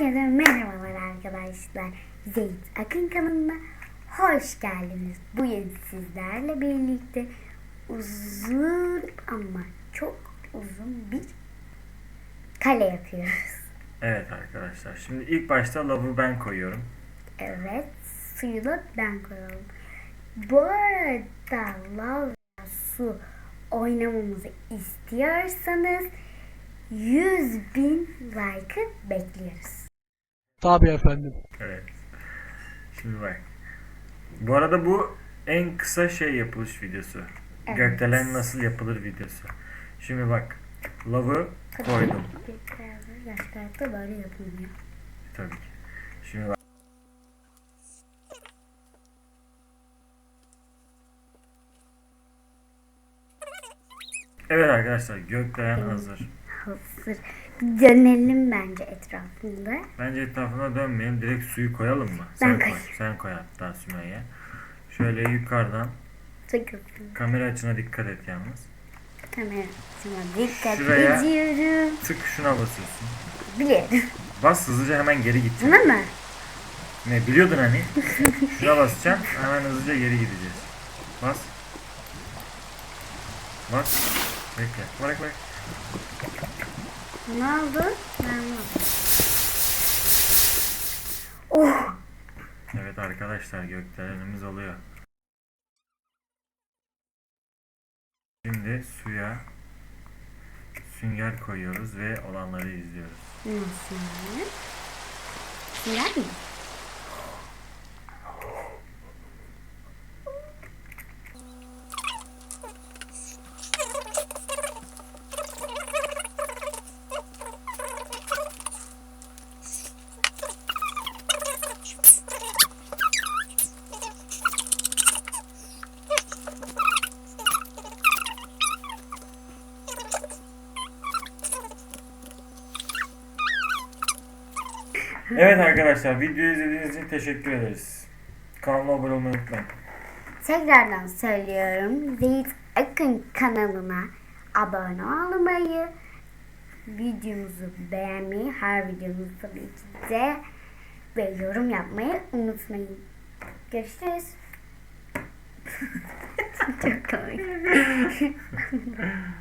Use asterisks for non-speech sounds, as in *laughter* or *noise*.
Herkese merhabalar arkadaşlar. Zeyt Akın kanalına hoş geldiniz. Bugün sizlerle birlikte uzun ama çok uzun bir kale yapıyoruz. Evet arkadaşlar. Şimdi ilk başta lavı ben koyuyorum. Evet, suyu da ben koyalım. Bu arada lav su oynamamızı istiyorsanız 100 bin like'ı bekliyoruz. Tabii efendim. Evet. Şimdi bak. Bu arada bu en kısa şey yapılış videosu. Evet. Gökdelen nasıl yapılır videosu. Şimdi bak. Lavı koydum. Böyle. Tabii ki. Şimdi bak. Evet arkadaşlar gökdelen hazır. Hazır. Dönelim bence etrafında. Bence etrafına dönmeyelim. Direkt suyu koyalım mı? Ben Sen koy. koyayım. Sen koy hatta Sümeyye. Şöyle yukarıdan Sıkıntı. kamera açına dikkat et yalnız. Kamera şuna dikkat Şuraya- ediyorum. Tık şuna basıyorsun. Biliyorum. Bas hızlıca hemen geri gideceksin. Buna mı? Ne biliyordun hani? Şuna basacaksın hemen hızlıca geri gideceğiz. Bas. Bas. Bekle. Bırak bırak. Ne oldu? Oh! Evet arkadaşlar gökdelenimiz oluyor. Şimdi suya sünger koyuyoruz ve olanları izliyoruz. Nasıl yani? Siler mi? Evet arkadaşlar videoyu izlediğiniz için teşekkür ederiz. Kanalıma abone olmayı unutmayın. Tekrardan söylüyorum. Zeyt Akın kanalına abone olmayı, videomuzu beğenmeyi, her videomuzda tabii ki de ve yorum yapmayı unutmayın. Görüşürüz. *laughs* Çok komik. *laughs*